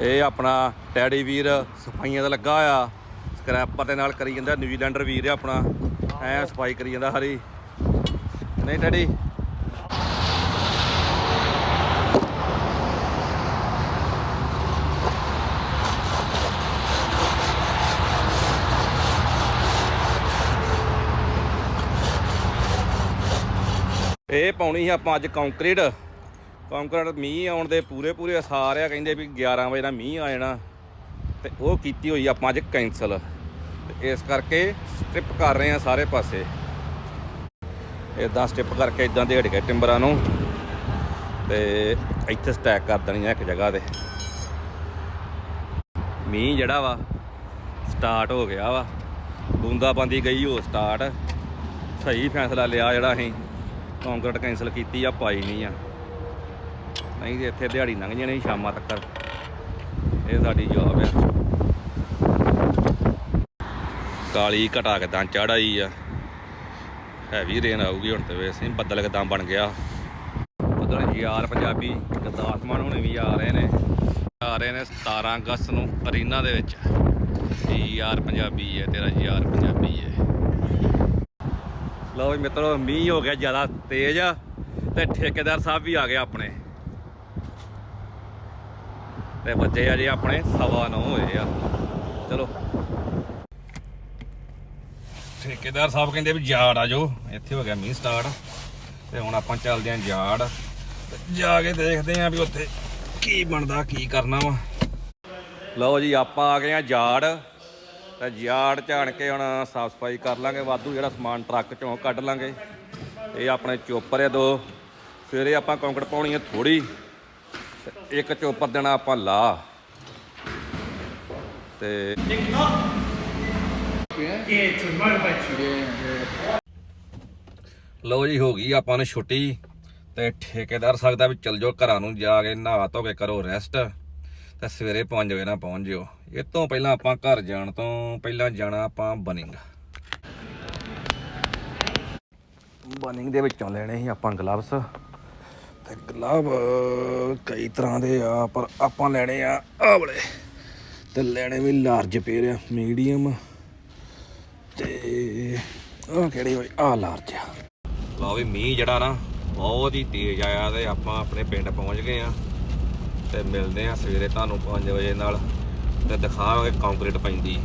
ਇਹ ਆਪਣਾ ਟੈਡੀ ਵੀਰ ਸਫਾਈਆਂ ਦਾ ਲੱਗਾ ਹੋਇਆ। ਸਕ੍ਰੈਪਰ ਦੇ ਨਾਲ ਕਰੀ ਜਾਂਦਾ, ਨਿਊਜ਼ੀਲੈਂਡਰ ਵੀਰ ਆ ਆਪਣਾ। ਐ ਸਫ਼ਾਈ ਕਰੀ ਜਾਂਦਾ ਹਰੀ ਨਹੀਂ ਟੈਡੀ ਇਹ ਪਾਉਣੀ ਸੀ ਆਪਾਂ ਅੱਜ ਕੰਕਰੀਟ ਕੰਕਰੀਟ ਮੀਂਹ ਆਉਣ ਦੇ ਪੂਰੇ ਪੂਰੇ ਅਸਾਰ ਆ, ਕਹਿੰਦੇ ਵੀ 11 ਵਜੇ ਦਾ ਮੀਂਹ ਆ ਜਾਣਾ। ਤੇ ਉਹ ਕੀਤੀ ਹੋਈ ਆਪਾਂ ਅੱਜ ਕੈਂਸਲ ਤੇ ਇਸ ਕਰਕੇ ਸਟ੍ਰਿਪ ਕਰ ਰਹੇ ਆ ਸਾਰੇ ਪਾਸੇ। ਇਦਾਂ ਸਟ੍ਰਿਪ ਕਰਕੇ ਇਦਾਂ ਹਟ ਗਏ ਟਿੰਬਰਾਂ ਨੂੰ। ਤੇ ਇੱਥੇ ਸਟੈਕ ਕਰ ਦੇਣੀ ਆ ਇੱਕ ਜਗ੍ਹਾ ਤੇ। ਮੀਂਹ ਜਿਹੜਾ ਵਾ ਸਟਾਰਟ ਹੋ ਗਿਆ ਵਾ। ਬੂੰਦਾ ਬੂੰਦਾਬਾਂਦੀ ਗਈ ਹੋ ਸਟਾਰਟ ਸਹੀ ਫੈਸਲਾ ਲਿਆ ਜਿਹੜਾ ਅਸੀਂ। ਕੰਕਰੀਟ ਕੈਂਸਲ ਕੀਤੀ ਆ, ਪਾਈ ਨਹੀਂ ਆ। ਨਹੀਂ ਤੇ ਇੱਥੇ ਦਿਹਾੜੀ ਲੰਘ ਜਾਣੀ ਸ਼ਾਮਾਂ ਤੱਕ। ਇਹ ਸਾਡੀ ਜੌਬ ਆ। ਕਾਲੀ ਘਟਾ ਕੇ ਚੜਾਈ ਆ। ਹੈਵੀ ਰੇਨ ਆਊਗੀ ਹੁਣ ਤੇ ਵੈਸੇ ਬੱਦਲ ਕਿਦਾਂ ਬਣ ਗਿਆ। ਉਧਰ ਯਾਰ ਪੰਜਾਬੀ ਗਰਦਾਸਮਾਨ ਹੁਣੇ ਵੀ ਆ ਰਹੇ ਨੇ। ਆ ਰਹੇ ਨੇ 17 ਅਗਸਤ ਨੂੰ ਅਰੀਨਾ ਦੇ ਵਿੱਚ। ਯਾਰ ਪੰਜਾਬੀ ਹੈ ਤੇਰਾ ਯਾਰ ਪੰਜਾਬੀ ਹੈ ਲਓ ਵੀ ਮਿੱਤਰੋ, ਮੀਂਹ ਹੋ ਗਿਆ ਜ਼ਿਆਦਾ ਤੇਜ਼ ਆ ਤੇ ਠੇਕੇਦਾਰ ਸਾਹਿਬ ਵੀ ਆ ਗਏ ਆਪਣੇ। ਤੇ ਵੱਜੇ ਆ ਜੀ ਆਪਣੇ ਸਵਾ ਨੌ ਹੋਏ ਆ। ਚਲੋ। ਠੇਕੇਦਾਰ ਸਾਹਿਬ ਕਹਿੰਦੇ ਵੀ ਜਾੜ ਆ ਜੋ, ਇੱਥੇ ਹੋ ਗਿਆ ਮੀਂਹ ਸਟਾਰਟ। ਤੇ ਹੁਣ ਆਪਾਂ ਚੱਲਦੇ ਆਂ ਜਾੜ। ਜਾ ਕੇ ਦੇਖਦੇ ਆਂ ਵੀ ਉੱਥੇ ਕੀ ਬਣਦਾ, ਕੀ ਕਰਨਾ ਵਾ। ਲਓ ਜੀ, ਆਪਾਂ ਆ ਗਏ ਆਂ ਜਾੜ। ਤੇ ਜਾੜ ਝਾੜ ਕੇ ਹੁਣ ਸਾਫ਼ ਸਫ਼ਾਈ ਕਰ ਲਾਂਗੇ। ਵਾਧੂ ਜਿਹੜਾ ਸਮਾਨ ਟਰੱਕ ਚੋਂ ਕੱਢ ਲਾਂਗੇ। ਇਹ ਆਪਣੇ ਚੋਪਰ ਆ ਦੋ। ਸਵੇਰੇ ਆਪਾਂ ਕੰਕੜ ਪਾਉਣੀ ਆ ਥੋੜੀ ਤੇ ਇੱਕ ਚੋਪਰ ਦੇਣਾ ਆਪਾਂ ਲਾ। ਤੇ Yeah, ਜੀ ਹੋ ਗਈ ਆਪਾਂ ਨੂੰ ਛੁੱਟੀ ਤੇ ਠੇਕੇਦਾਰ ਸਕਦਾ ਵੀ ਚੱਲ ਜਾਓ ਘਰਾਂ ਨੂੰ ਜਾ ਕੇ ਨਹਾ ਧੋ ਕੇ ਕਰੋ ਰੈਸਟ ਤੇ ਸਵੇਰੇ 5 ਵਜੇ ਨਾਲ ਪਹੁੰਚ ਜਿਓ। ਇਹ ਤੋਂ ਪਹਿਲਾਂ ਆਪਾਂ ਘਰ ਜਾਣ ਤੋਂ ਪਹਿਲਾਂ ਜਾਣਾ ਆਪਾਂ ਬਨਿੰਗ। ਬਨਿੰਗ ਦੇ ਵਿੱਚੋਂ ਲੈਣੇ ਸੀ ਆਪਾਂ ਗਲਵਸ ਤੇ ਗਲਵ ਕਈ ਤਰ੍ਹਾਂ ਦੇ ਆ, ਪਰ ਆਪਾਂ ਲੈਣੇ ਆ ਆਹ ਵਾਲੇ। ਤੇ ਲੈਣੇ ਵੀ ਲਾਰਜ ਪਏ ਆ ਮੀਡੀਅਮ ਤੇ ਆਹ ਕਿਹੜੀ ਹੋਈ ਆ ਲਾਰਜ ਆ। ਲਓ ਵੀ ਮੀਂਹ ਜਿਹੜਾ ਨਾ, ਬਹੁਤ ਹੀ ਤੇਜ਼ ਆਇਆ ਤੇ ਆਪਾਂ ਆਪਣੇ ਪਿੰਡ ਪਹੁੰਚ ਗਏ ਆ। ਤੇ ਮਿਲਦੇ ਆ ਸਵੇਰੇ ਤੁਹਾਨੂੰ 5 ਵਜੇ ਨਾਲ, ਤੇ ਦਿਖਾਵਾਂਗੇ ਕੰਕਰੀਟ ਪੈਂਦੀ।